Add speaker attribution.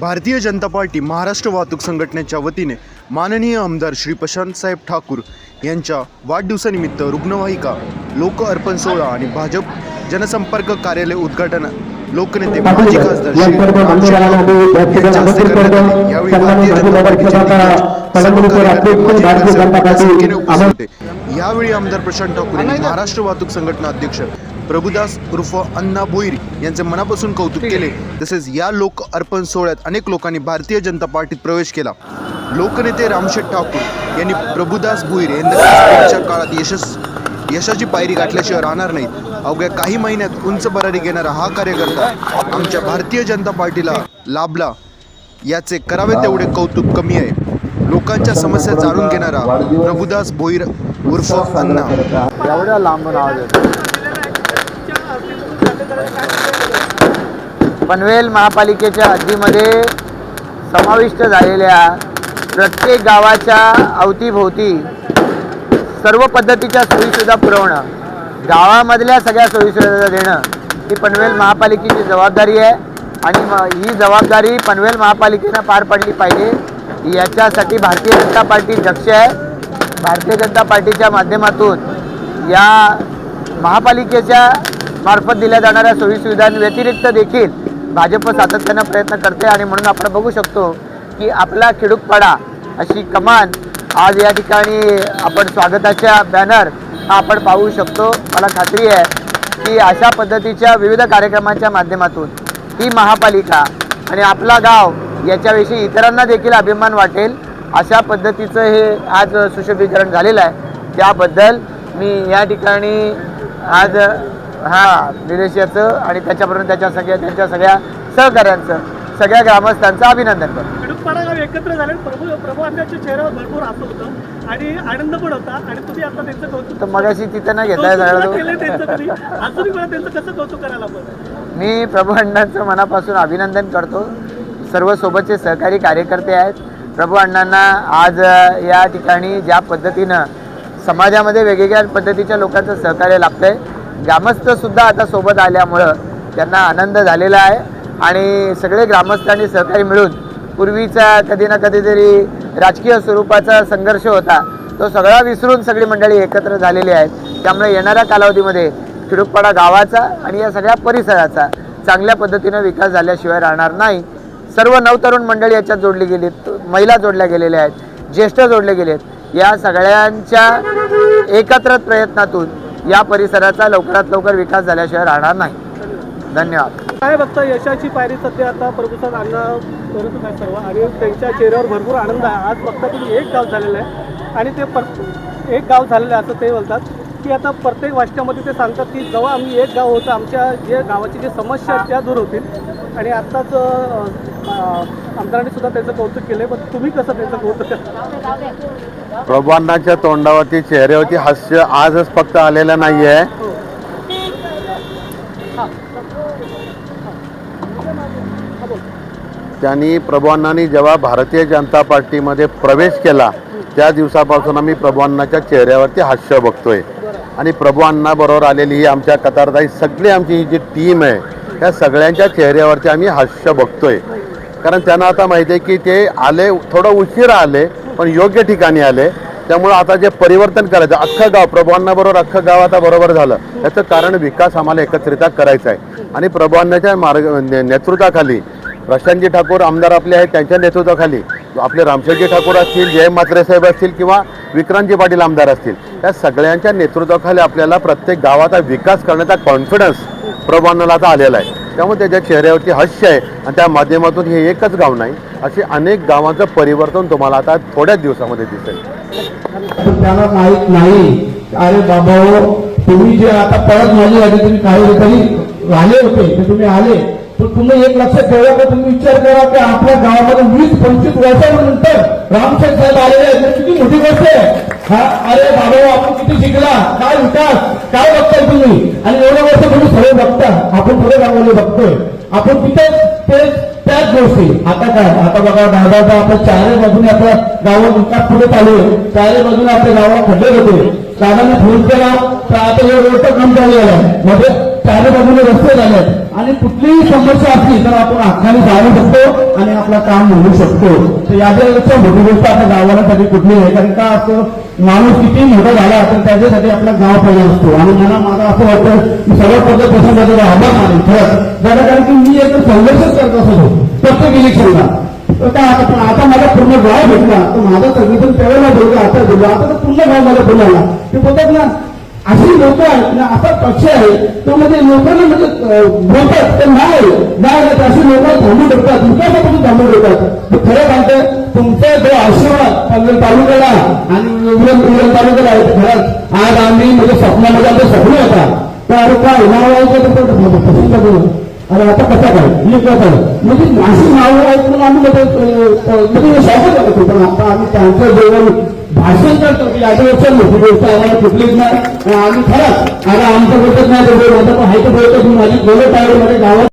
Speaker 1: Bharatiya Janata party Maharashtra वाहतूक संघटनेच्या वतीने माननीय आमदार श्री प्रशांतसाहेब ठाकूर यांच्या वाढदिवसानिमित्त रुग्णवाहिका लोक अर्पण सोहळा आणि भाजप जनसंपर्क कार्यालय उद्घाटन लोकनेते माजी खासदार. यावेळी भारतीय जनता पार्टीचे यावेळी आमदार प्रशांत ठाकूर यांनी महाराष्ट्र वाहतूक संघटना अध्यक्ष प्रभुदास उर्फ अण्णा भोईर यांचे मनापासून कौतुक केले. तसेच या लोक अर्पण सोहळ्यात अनेक लोकांनी भारतीय जनता पार्टीत प्रवेश केला. लोकनेते रामशेठ ठाकूर यांनी प्रभुदास भोईर यांच्या काळात यशस यशाची पायरी गाठल्याशिवाय राहणार नाही अवघ्या काही महिन्यात उंच भरारी घेणारा हा कार्यकर्ता आमच्या भारतीय जनता पार्टीला लाभला. याचे करावे तेवढे कौतुक कमी आहे. लोकांच्या समस्या जाणून घेणारा प्रभुदास भोईर उर्फ अण्णा.
Speaker 2: एवढ्या लांबून आवाज येतो पनवेल महापालिकेच्या हद्दीमध्ये समाविष्ट झालेल्या प्रत्येक गावाच्या अवतीभोवती सर्व पद्धतीच्या सोयीसुविधा पुरवणं गावामधल्या सगळ्या सोयीसुविधा देणं ही पनवेल महापालिकेची जबाबदारी आहे. आणि म ही जबाबदारी पनवेल महापालिकेनं पार पडली पाहिजे. याच्यासाठी भारतीय जनता पार्टी दक्ष आहे. भारतीय जनता पार्टीच्या माध्यमातून या महापालिकेच्या मार्फत दिल्या जाणाऱ्या सोयीसुविधांव्यतिरिक्त देखील भाजप सातत्यानं प्रयत्न करते आणि म्हणून आपण बघू शकतो की आपला खेडूकपाडा अशी कमान आज या ठिकाणी आपण स्वागताच्या बॅनर हा आपण पाहू शकतो. मला खात्री आहे की अशा पद्धतीच्या विविध कार्यक्रमांच्या माध्यमातून ही महापालिका आणि आपला गाव याच्याविषयी इतरांना देखील अभिमान वाटेल. अशा पद्धतीचं हे आज सुशोभीकरण झालेलं आहे. त्याबद्दल मी या ठिकाणी आज हा निलेश याचं आणि त्याच्याबरोबर त्याच्या सगळ्या त्यांच्या सगळ्या सहकाऱ्यांचं सगळ्या ग्रामस्थांचं अभिनंदन करतो.
Speaker 3: गाव एकत्र झाले प्रभू प्रभू आंब्याच्या चेहऱ्यावर भरपूर होतं आणि आनंद पण होता आणि तुम्ही आता त्यांचं कौतुक
Speaker 2: तर मगाशी तिथं ना घेताय
Speaker 3: कौतुक केलंय
Speaker 2: सगळं
Speaker 3: त्यांचं कसं कौतुक करायला
Speaker 2: मी प्रभू अण्णांचं मनापासून अभिनंदन करतो. सर्व सोबतचे सहकारी कार्यकर्ते आहेत. प्रभू अण्णांना आज या ठिकाणी ज्या पद्धतीनं समाजामध्ये वेगवेगळ्या पद्धतीच्या लोकांचं सहकार्य लाभतंय ग्रामस्थसुद्धा आता सोबत आल्यामुळं त्यांना आनंद झालेला आहे. आणि सगळे ग्रामस्थांनी सहकारी मिळून पूर्वीचा कधी ना कधीतरी राजकीय स्वरूपाचा संघर्ष होता. तो सगळा विसरून सगळी मंडळी एकत्र झालेली आहेत. त्यामुळे येणाऱ्या कालावधीमध्ये खिडूकपाडा गावाचा आणि या सगळ्या परिसराचा चांगल्या पद्धतीनं विकास झाल्याशिवाय राहणार नाही. सर्व नवतरुण मंडळी याच्यात जोडली गेली महिला जोडल्या गेलेल्या आहेत. ज्येष्ठ जोडले गेले आहेत या सगळ्यांच्या एकत्र प्रयत्नातून या परिसराचा लवकरात लवकर विकास झाल्याशिवाय राहणार नाही. धन्यवाद.
Speaker 3: काय बघता यशाची पायरी सध्या आता प्रभूसाहेब अण्णा करतच आहे सर्व आणि त्यांच्या चेहऱ्यावर भरपूर आनंद आहे. आज बघता तुम्ही एक गाव झालेलं आहे आणि ते पर एक गाव झालेलं आहे असं ते बोलतात. की आता प्रत्येक वाष्ट्यामध्ये ते सांगतात की जेव्हा आम्ही एक गाव होतं आमच्या जे गावाची जे समस्या आहेत त्या दूर होतील. आणि आत्ताच आमदारांनी सुद्धा त्याचं कौतुक केलं पण तुम्ही कसं त्याचं कौतुक करता?
Speaker 4: तोंडावरती चेहऱ्यावरती हास्य आजच फक्त आलेलं नाही आहे त्यांनी प्रभूअण्णांनी जेव्हा भारतीय जनता पार्टीमध्ये प्रवेश केला त्या दिवसापासून आम्ही प्रभूअण्णाच्या चेहऱ्यावरती हास्य बघतोय. आणि प्रभूअण्णाबरोबर आलेली ही आमच्या कतारदाई सगळी आमची ही जी टीम आहे त्या सगळ्यांच्या चेहऱ्यावरती आम्ही हास्य बघतोय. कारण त्यांना आता माहिती आहे की ते आले थोडं उशिरा आले पण योग्य ठिकाणी आले. त्यामुळं आता जे परिवर्तन करायचं अख्खं गाव प्रभूअण्णाबरोबर अख्खं गाव आता बरोबर झालं. याचं कारण विकास आम्हाला एकत्रित करायचा आहे. आणि प्रभूअण्णाच्या मार्ग ने- नेतृत्वाखाली प्रशांतजी ठाकूर आमदार आपले आहेत त्यांच्या नेतृत्वाखाली आपले रामशेजी ठाकूर असतील जय म्हात्रे साहेब असतील किंवा विक्रांतजी पाटील आमदार असतील या सगळ्यांच्या नेतृत्वाखाली आपल्याला प्रत्येक गावाचा विकास करण्याचा कॉन्फिडन्स प्रभूअण्णाला आता आलेला आहे. त्यामुळे त्याच्या चेहऱ्यावरती हास्य आहे आणि त्या माध्यमातून हे एकच गाव नाही असे अनेक गावांचं परिवर्तन तुम्हाला आता थोड्याच दिवसामध्ये दिसेल.
Speaker 5: त्याला माहीत नाही. अरे बाबा हो, तुम्ही जे आता परत माझी आधी तुम्ही काही ठिकाणी राहिले होते ते तुम्ही आले. तर तुम्ही एक लक्षात ठेवा का तुम्ही विचार करा की आपल्या गावामध्ये वीस पंचवीस वर्षानंतर रामशेठ साहेब आलेले आहेत. ही किती मोठी गोष्ट आहे. हा अरे बाबा हो, आपण किती शिकला? काय विकास? काय बघताय तुम्ही? आणि एवढं वर्ष तुम्ही बघता आपण पुढे गावामध्ये बघतोय. आपण तिथे ते त्याच गोष्टी. आता काय? आता बघा दादाचा आपल्या चारही बाजूने आपल्या गावात विकास पुढे चालू आहे. चारही बाजूने आपल्या गावात खड्डे होते दादाने फोन केला तर आता हे रोडचं काम चालू झालं म्हणजे चारही बाजूने रस्ते झाले आहेत आणि कुठलीही समस्या असली तर आपण हक्काने जाऊ शकतो आणि आपलं काम म्हणू शकतो. तर याच्या मोठी गोष्ट आता गावासाठी कुठली आहे? कारण का असं माणूस किती मोठा झाला तर त्याच्यासाठी आपला गाव पहिला असतो. आणि मला मला असं वाटतं की सर्वात पद्धतीपासून त्याचा आभार मानेल. खरंच जरा कारण की मी एक संघर्षच करत असतो. प्रत्येक इलेक्शनला. तर काय आता पण आता मला पूर्ण गाव भेटला. तर माझा सगळीजण त्यावेळेला भेटला आता भेटला आता तर पूर्ण गाव मला बोलायला ते बोलतात ना अशी लोक आहेत असा पक्ष आहे तो म्हणजे लोकांना म्हणजे बोलतात तर नाही नाही अशी लोक थांबू ठेवतात विकासापासून थांबू ठेवतात तर खरं सांगतं तुमचा जो आशीर्वाद पनवेल तालुक्याला आणि उरण तालुक्याला आहे खरंच आज आम्ही म्हणजे स्वप्नामध्ये आमचं स्वप्न होता. तर काय नाव ऐकलं तर अरे आता कसा काय? मी काय म्हणजे नाशिक नाव आहेत म्हणून आम्ही म्हणजे म्हणजे शॉकच झालो होतो पण आता आम्ही त्यांचं जेवण भाषण करतो की याच्यावरच्या मोठी गोष्ट आम्हाला कुठलीच नाही. आम्ही खरंच आता आमचं बोलत नाही तर बोलत आता हायचं बोलतो की माझी बोलत आहे मध्ये गावात